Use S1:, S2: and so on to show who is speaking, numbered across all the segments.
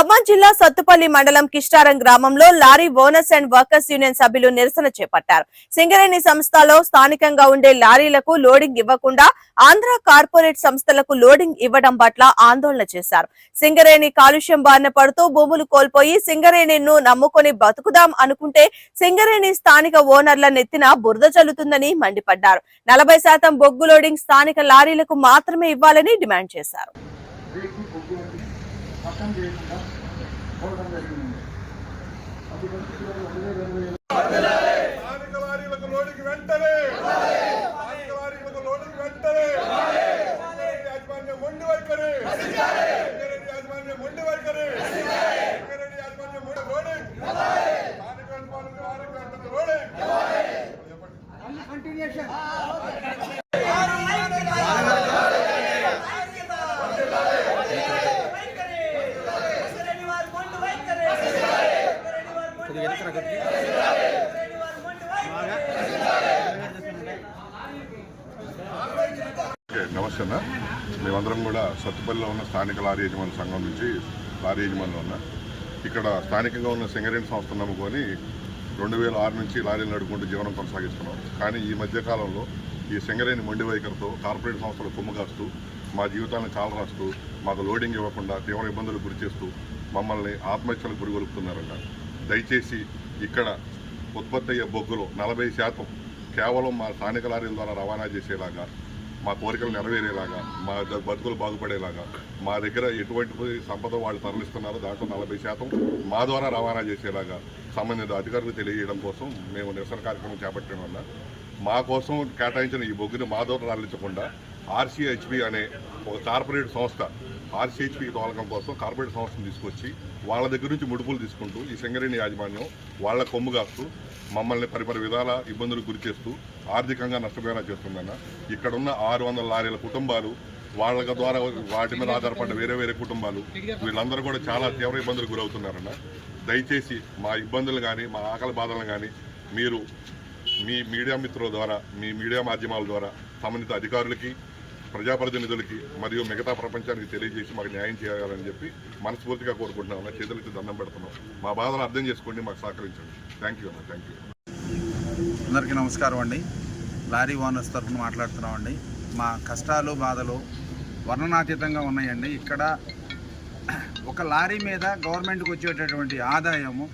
S1: ఖమ్మం జిల్లా సత్తుపల్లి మండలం కిష్టారం గ్రామంలో lorry owners and workers union సభ్యులు నిరసన చేపట్టారు. సింగరేణి సంస్థలో స్థానికంగా ఉండే లారీలకు లోడింగ్ ఇవ్వకుండా ఆంధ్ర కార్పొరేట్ సంస్థలకు లోడింగ్ ఇవ్వడం పట్ల ఆందోళన చేశారు. సింగరేణి కాలుష్యం బారిన పడుతూ భూములు కోల్పోయి సింగరేణిను నమ్ముకొని బతుకుదాం అనుకుంటే సింగరేణి స్థానిక ఓనర్ల నెత్తిన బురద చల్లుతుందని మండిపడ్డారు. నలభై శాతం బొగ్గు లోడింగ్ స్థానిక లారీలకు మాత్రమే ఇవ్వాలని డిమాండ్ చేశారు.
S2: పక్కన చేయకుండా పోవడం జరిగింది. అది పరిస్థితుల్లో రెండు వేల ఇరవై
S3: స్థానిక వెంటనే స్థానిక లారీలకు లోడింగ్ వెంటనే సింగరేణి యాజమాన్యం మొండి వైఖరి సింగరేణి యాజమాన్యం మొండి వైఖరి సింగరేణి యాజమాన్యం మొండి లోడింగ్ స్థానిక యాజమాన్యం లారీకి వెంటనే లోడింగ్ చెప్పండి ఓకే నమస్తే అన్న. మేమందరం కూడా సత్తుపల్లిలో ఉన్న స్థానిక లారీ యజమాని సంఘం నుంచి లారీ యజమానులు ఉన్నా ఇక్కడ స్థానికంగా ఉన్న సింగరేణి సంస్థ నమ్ముకొని రెండు వేల ఆరు నుంచి లారీలు నడుపుకుంటూ జీవనం కొనసాగిస్తున్నాం. కానీ ఈ మధ్యకాలంలో ఈ సింగరేణి మొండి వైఖరితో కార్పొరేట్ సంస్థలు కుమ్మగాస్తూ కాస్తూ మా జీవితాలను కాలరాస్తూ మాకు లోడింగ్ ఇవ్వకుండా తీవ్ర ఇబ్బందులు గురి చేస్తూ మమ్మల్ని ఆత్మహత్యలకు గురిగొలుపుతున్నారన్నారు దయచేసి ఇక్కడ ఉత్పత్తి అయ్యే బొగ్గులో నలభై శాతం కేవలం మా స్థానిక లారీల ద్వారా రవాణా చేసేలాగా మా కోరికలు నెరవేరేలాగా మా బతుకులు బాగుపడేలాగా మా దగ్గర ఎటువంటి సంపద వాళ్ళు తరలిస్తున్నారో దాంట్లో నలభై శాతం మా ద్వారా రవాణా చేసేలాగా సంబంధిత అధికారులకు తెలియజేయడం కోసం మేము నిరసన కార్యక్రమం చేపట్టడం వల్ల మా కోసం కేటాయించిన ఈ బొగ్గుని మా ద్వారా తరలించకుండా ఆర్సీహెచ్పి అనే ఒక కార్పొరేట్ సంస్థ ఆర్సిహెచ్పి తోలకం కోసం కార్పొరేట్ సంస్థను తీసుకొచ్చి వాళ్ళ దగ్గర నుంచి ముడుపులు తీసుకుంటూ ఈ సింగరేణి యాజమాన్యం వాళ్ళ కొమ్ము కాస్తూ మమ్మల్ని పరిపరి విధాల ఇబ్బందులు గురి చేస్తూ ఆర్థికంగా నష్టపోయేలా చేస్తుందన్న. ఇక్కడ ఉన్న ఆరు వందల లారీల కుటుంబాలు వాళ్ళ ద్వారా వాటి మీద ఆధారపడ్డ వేరే వేరే కుటుంబాలు వీళ్ళందరూ కూడా చాలా తీవ్ర ఇబ్బందులకు గురవుతున్నారన్న. దయచేసి మా ఇబ్బందులు కానీ మా ఆకలి బాధలను కానీ మీరు మీ మీడియా మిత్రుల ద్వారా మీ మీడియా మాధ్యమాల ద్వారా సంబంధిత అధికారులకి ప్రజాప్రతినిధులకి మరియు మిగతా ప్రపంచానికి తెలియజేసి మాకు న్యాయం చేయాలని చెప్పి మనస్ఫూర్తిగా కోరుకుంటున్నాం. అన్న చేతులకి దండం పెడుతున్నాం. మా బాధను అర్థం చేసుకోండి మాకు సహకరించండి. థ్యాంక్ యూ అన్న. థ్యాంక్ యూ
S4: అందరికీ నమస్కారం అండి. లారీ ఓనర్స్ తరఫున మాట్లాడుతున్నామండి మా కష్టాలు బాధలు వర్ణనాతీతంగా ఉన్నాయండి. ఇక్కడ ఒక లారీ మీద గవర్నమెంట్కి వచ్చేటటువంటి ఆదాయము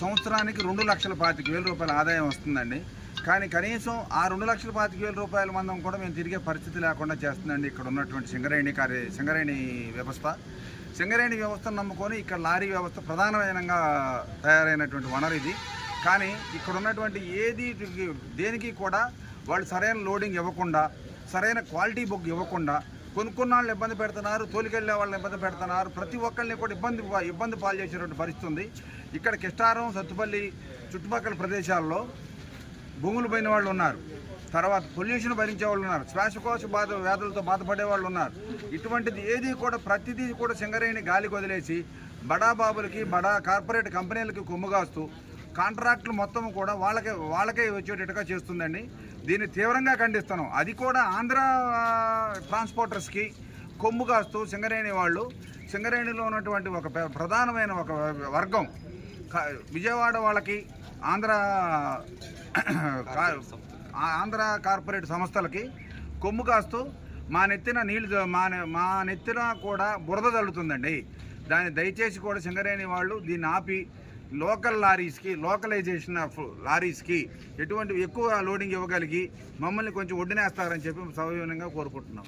S4: సంవత్సరానికి రెండు లక్షల పాతిక వేల రూపాయల ఆదాయం వస్తుందండి. కానీ కనీసం ఆ రెండు లక్షల పాతిక వేల రూపాయల మందం కూడా మేము తిరిగే పరిస్థితి లేకుండా చేస్తుందండి. ఇక్కడ ఉన్నటువంటి సింగరేణి కార్య సింగరేణి వ్యవస్థ. సింగరేణి వ్యవస్థను నమ్ముకొని ఇక్కడ లారీ వ్యవస్థ ప్రధానమైనగా తయారైనటువంటి వనరు ఇది. కానీ ఇక్కడ ఉన్నటువంటి ఏది దేనికి కూడా వాళ్ళు సరైన లోడింగ్ ఇవ్వకుండా సరైన క్వాలిటీ బుక్ ఇవ్వకుండా కొనుక్కున్న వాళ్ళని ఇబ్బంది పెడుతున్నారు తోలికెళ్ళే వాళ్ళని ఇబ్బంది పెడుతున్నారు. ప్రతి ఒక్కరిని కూడా ఇబ్బంది ఇబ్బంది పాలు చేసేటువంటి పరిస్థితి ఉంది. ఇక్కడ కిష్టారం సత్తుపల్లి చుట్టుపక్కల ప్రదేశాల్లో భూములు పోయిన వాళ్ళు ఉన్నారు. తర్వాత పొల్యూషన్ భరించే వాళ్ళు ఉన్నారు. శ్వాసకోశ బాధ వ్యాధులతో బాధపడే వాళ్ళు ఉన్నారు. ఇటువంటిది ఏది కూడా ప్రతిదీ కూడా సింగరేణి గాలికి వదిలేసి బడా బాబులకి బడా కార్పొరేట్ కంపెనీలకి కొమ్ముగాస్తూ కాంట్రాక్టులు మొత్తం కూడా వాళ్ళకే వాళ్ళకే వచ్చేటట్టుగా చేస్తుందండి. దీన్ని తీవ్రంగా ఖండిస్తున్నాం. అది కూడా ఆంధ్ర ట్రాన్స్పోర్టర్స్కి కొమ్ము కాస్తూ సింగరేణి వాళ్ళు సింగరేణిలో ఉన్నటువంటి ఒక ప్రధానమైన ఒక వర్గం విజయవాడ వాళ్ళకి ఆంధ్ర ఆంధ్ర కార్పొరేట్ సంస్థలకి కొమ్ము కాస్తూ మా నెత్తిన నీళ్ళు మా మా నెత్తిన కూడా బురద తల్లుతుందండి దాన్ని దయచేసి కూడా సింగరేణి వాళ్ళు దీన్ని ఆపి లోకల్ లారీస్కి లోకలైజేషన్ ఆఫ్ లారీస్కి ఎటువంటి ఎక్కువ లోడింగ్ ఇవ్వగలిగి మమ్మల్ని కొంచెం ఒడ్డునేస్తారని చెప్పి సౌజన్యంగా కోరుకుంటున్నాం